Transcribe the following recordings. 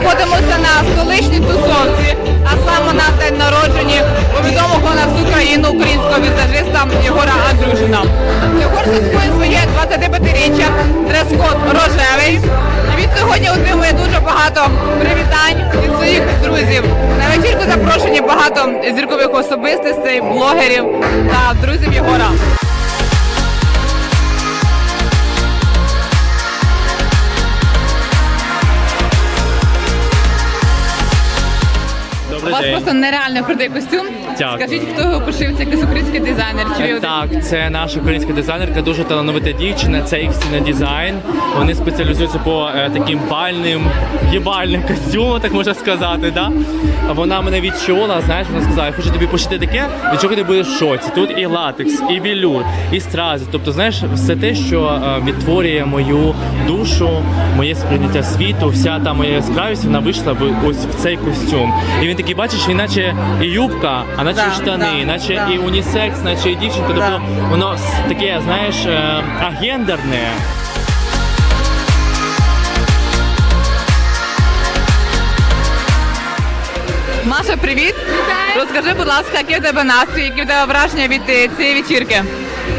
знаходимося на столичній тусовці, а саме на день народження на нас Україну українського візажиста Єгора Андрюшина. Єгор святкує своє 25-річчя, дрес-код рожевий. І Він сьогодні отримує дуже багато привітань від своїх друзів. На вечірку запрошені багато зіркових особистостей, блогерів та друзів Єгора. У Добрий вас день. просто нереально крутий костюм. Дякую. Скажіть, хто його пошив? Це якийсь український дизайнер? Чи ви Так, це наша українська дизайнерка, дуже талановита дівчина. Це Іксіна дизайн. Вони спеціалізуються по е, таким бальним, їбальним костюмам, так можна сказати. Да? Вона мене відчула, знаєш, вона сказала, я хочу тобі пошити таке, від чого ти будеш в шоці. Тут і латекс, і вілюр, і стрази. Тобто, знаєш, все те, що е, відтворює мою душу, моє сприйняття світу, вся та моя яскравість, вона вийшла в ось в цей костюм. І він такий, бачиш, він наче і юбка, а наче Да, штани, да, наче да. і унісекс, наче і дівчинка. Тобто Да. воно таке, знаєш, е, агендерне. Маша, привіт! Розкажи, будь ласка, який в тебе настрій, які в тебе враження від е, цієї вечірки?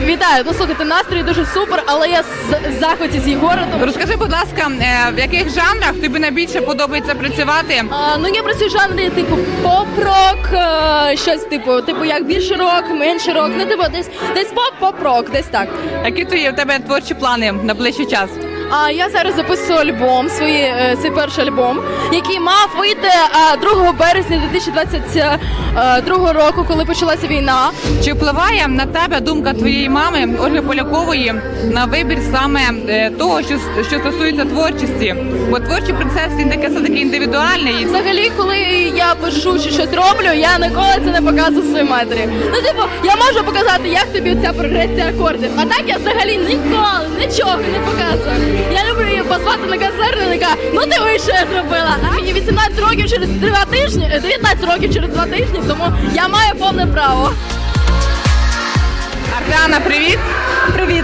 Вітаю! Ну слухайте, настрій дуже супер, але я з- в захваті з Єгора. Тому Розкажи, будь ласка, е, в яких жанрах тобі найбільше подобається працювати? а, ну я працюю в жанрі типу поп-рок, е, щось типу, типу як більше рок, менше рок. Ну типу десь десь поп, поп-рок, десь так. Які твої в тебе творчі плани на ближчий час? А я зараз записую альбом, свої, е, свій перший альбом, який мав вийти а, 2 березня 2022 року, коли почалася війна. Чи впливає на тебе думка твоєї мами Ольги Полякової на вибір саме е, того, що, що стосується творчості? Бо творчий процес він таке все таки індивідуальний. Взагалі, коли я пишу чи щось роблю, я ніколи це не показую своїй матері. Ну, типу, я можу показати, як тобі ця прогресія акордів. А так я взагалі ніколи нічого не показую. Я люблю її позвати на концерт і така, ну ти ви що я зробила. А мені 18 років через два тижні, е, 19 років через два тижні, тому я маю повне право. Ардана, привіт! Привіт!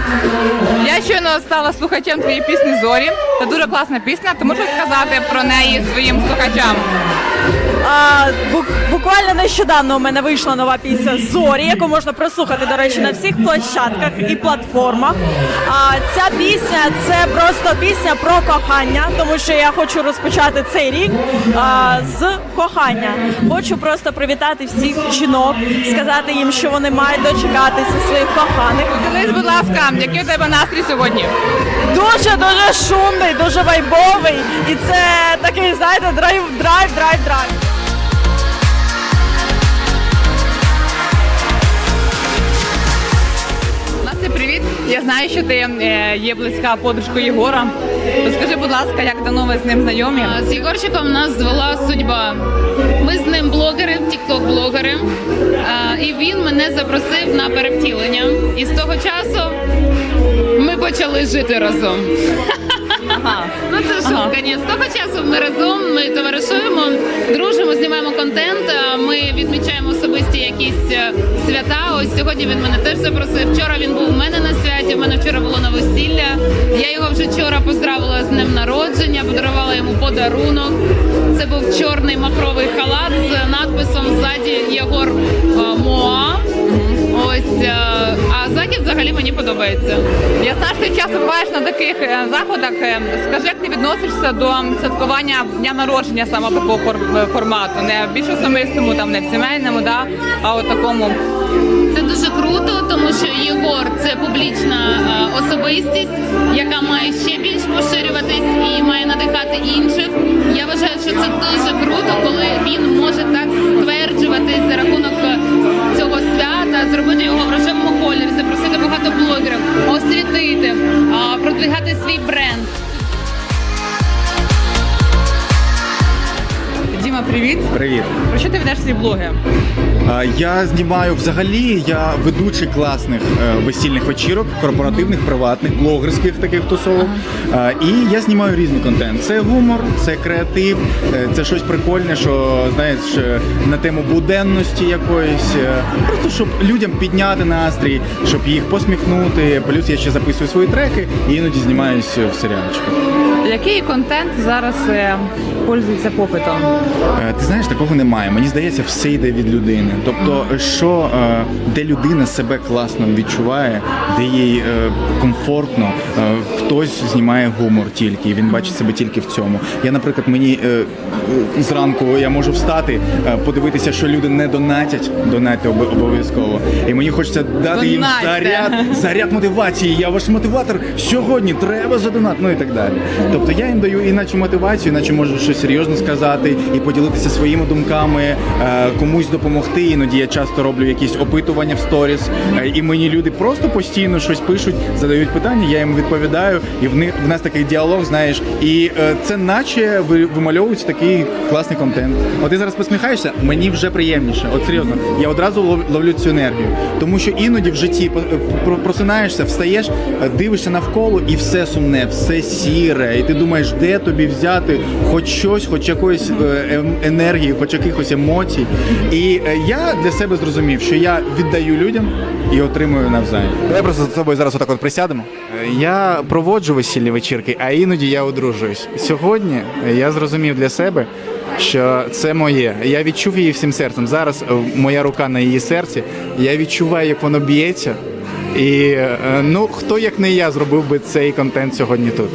Я щойно стала слухачем твоєї пісні Зорі. Це дуже класна пісня. Ти можеш сказати про неї своїм слухачам? А, буквально нещодавно у мене вийшла нова пісня Зорі, яку можна прослухати, до речі, на всіх площадках і платформах. А, ця пісня це просто пісня про кохання, тому що я хочу розпочати цей рік а, з кохання. Хочу просто привітати всіх жінок, сказати їм, що вони мають дочекатися своїх коханих. Поділись, будь ласка, який у тебе настрій сьогодні? Дуже дуже шумний, дуже вайбовий, і це такий, знаєте, драйв, драйв, драйв, драйв. Настя, привіт! Я знаю, що ти е, є близька подружкою Єгора. Розкажи, будь ласка, як давно ви з ним знайомі? З Єгорчиком нас звела судьба. Ми з ним блогери, тікток-блогери, і він мене запросив на перевтілення. І з того часу ми почали жити разом. Ага. Ну це шутка. Ні, з того часу ми разом, ми товаришуємо, дружимо, знімаємо контент. Ми відмічаємо особисті якісь е, свята. Ось сьогодні він мене теж запросив. Вчора він був на. Я його вже вчора поздравила з днем народження, подарувала йому подарунок. Це був чорний махровий халат з надписом ззаді Єгор е, Моа. Ось е, а захід взагалі мені подобається. Я що ти буваєш на таких е, заходах. Е, Скажи, як ти відносишся до святкування дня народження саме такого фор- формату? Не більш особистому, там не в сімейному, да? а от такому. Це дуже круто, тому що Єгор це публічна особистість, яка має ще більш поширюватись і має надихати інших. Я вважаю, що це дуже круто, коли він може так стверджуватись за рахунок зробити його в рожевому кольорі, запросити багато блогерів, освітити, продвигати свій бренд. Діма, привіт. Привіт. Про що ти ведеш свої блоги? Я знімаю взагалі, я ведучий класних е, весільних вечірок, корпоративних, приватних, блогерських таких тусовок. Е, І я знімаю різний контент. Це гумор, це креатив, е, це щось прикольне, що знаєш е, на тему буденності якоїсь. Просто щоб людям підняти настрій, щоб їх посміхнути. Плюс я ще записую свої треки і іноді знімаюся в серіальчиках. Який контент зараз е, пользується попитом? Е, Ти знаєш, такого немає. Мені здається, все йде від людини. Тобто, що е, де людина себе класно відчуває, де їй е, комфортно, е, хтось знімає гумор тільки, і він бачить себе тільки в цьому. Я, наприклад, мені е, е, зранку я можу встати, е, подивитися, що люди не донатять, донатьте об- обов'язково. І мені хочеться дати їм Донатьте. заряд, заряд мотивації. Я ваш мотиватор сьогодні, треба задонат, ну і так далі. Тобто я їм даю іначе мотивацію, іначе можу щось серйозно сказати і поділитися своїми думками, е, комусь допомогти. Іноді я часто роблю якісь опитування в сторіс, е, і мені люди просто постійно щось пишуть, задають питання, я їм відповідаю, і в них в нас такий діалог, знаєш, і е, це наче ви- вимальовується такий класний контент. От ти зараз посміхаєшся, мені вже приємніше. От серйозно, я одразу ловлю цю енергію, тому що іноді в житті просинаєшся, встаєш, дивишся навколо, і все сумне, все сіре, ти думаєш, де тобі взяти хоч щось, хоч якоїсь е, ем- енергії, хоч якихось емоцій. І е, я для себе зрозумів, що я віддаю людям і отримую навзаєм. Давай просто з тобою зараз отак от присядемо. Е, Я проводжу весільні вечірки, а іноді я одружуюсь. Сьогодні я зрозумів для себе. Що це моє. Я відчув її всім серцем. Зараз моя рука на її серці. Я відчуваю, як воно б'ється. І ну хто як не я зробив би цей контент сьогодні тут.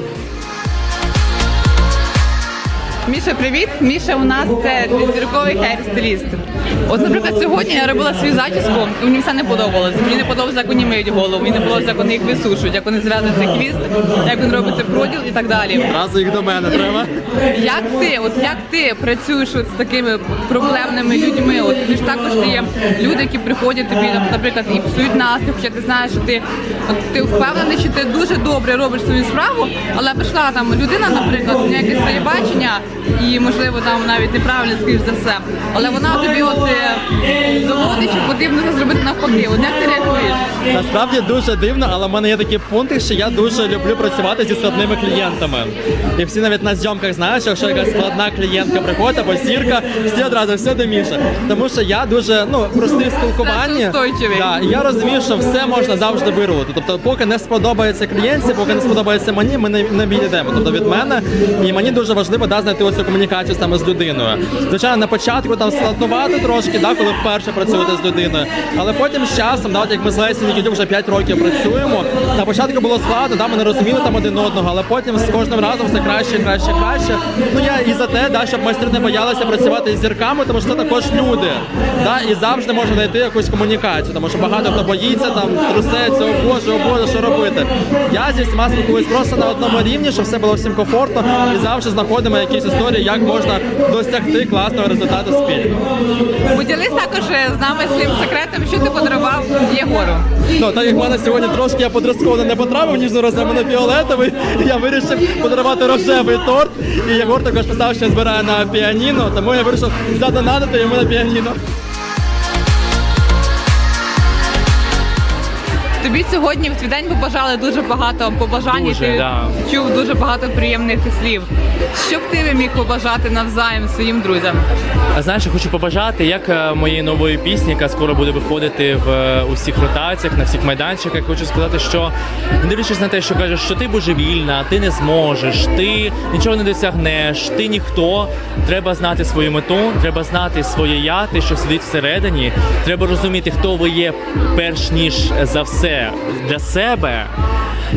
Міша, привіт! Міша у нас це зірковий хейр-стиліст. От, наприклад, сьогодні я робила свою зачіску, і мені все не подобалося. Мені не подобалося, як вони миють голову, мені не подобалося, як вони їх висушують, як вони зв'язують цей хвіст, як він робиться проділ і так далі. Разу їх до мене треба. Як ти, от як ти працюєш от з такими проблемними людьми? От ти ж також ти є люди, які приходять тобі, наприклад, і псують настрій, хоча ти знаєш, що ти от ти впевнений, що ти дуже добре робиш свою справу, але прийшла там людина, наприклад, у якесь своє бачення, і можливо там навіть неправильно скоріш за все. Але вона тобі от е, доводить, що потрібно це зробити навпаки. От як ти реагуєш? Насправді дуже дивно, але в мене є такі пункти, що я дуже люблю працювати зі складними клієнтами. І всі навіть на зйомках знають, що якщо якась складна клієнтка приходить або зірка, всі одразу все до Міші. Тому що я дуже ну простий в спілкуванні. Да, і я розумію, що все можна завжди вирвати. Тобто, поки не сподобається клієнтці, поки не сподобається мені, ми не, не відійдемо. Тобто від мене, і мені дуже важливо да, знайти оцю комунікацію саме з людиною. Звичайно, на початку там складнувати трошки, да, коли вперше працюєте з людиною. Але потім з часом, от як ми з Лесі Нікітюк вже 5 років працюємо. На початку було складно, да, ми не розуміли там один одного, але потім з кожним разом все краще, краще, краще. Ну я і за те, да, щоб майстри не боялися працювати з зірками, тому що це також люди. Да, і завжди можна знайти якусь комунікацію, тому що багато хто боїться, там трусеться, о Боже, о Боже, що робити. Я зі всіма спілкуюсь просто на одному рівні, щоб все було всім комфортно, і завжди знаходимо якісь історії, як можна досягти класного результату спільно. Поділись також е, з нами своїм секретом, що ти подарував Єгору. Ну, так як в мене сьогодні трошки я подростково не потрапив, ніж зараз на фіолетовий, я вирішив подарувати рожевий торт. І Єгор також писав, що збирає на піаніно, тому я вирішив задонатити йому на піаніно. Тобі сьогодні в твій день побажали дуже багато побажань. Дуже, ти да. чув дуже багато приємних слів. Що б ти міг побажати навзаєм своїм друзям? А знаєш, я хочу побажати, як е, моєї нової пісні, яка скоро буде виходити в е, усіх ротаціях, на всіх майданчиках. Хочу сказати, що не дивлячись на те, що кажеш, що ти божевільна, ти не зможеш, ти нічого не досягнеш, ти ніхто. Треба знати свою мету, треба знати своє я, те, що сидить всередині. Треба розуміти, хто ви є, перш ніж за все для себе.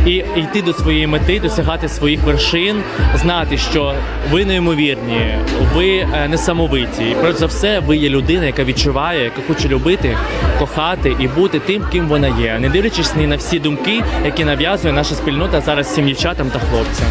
І йти до своєї мети, досягати своїх вершин, знати, що ви неймовірні, ви е, несамовиті. Перш за все, ви є людина, яка відчуває, яка хоче любити, кохати і бути тим, ким вона є, не дивлячись ні на всі думки, які нав'язує наша спільнота зараз всім дівчатам та хлопцям.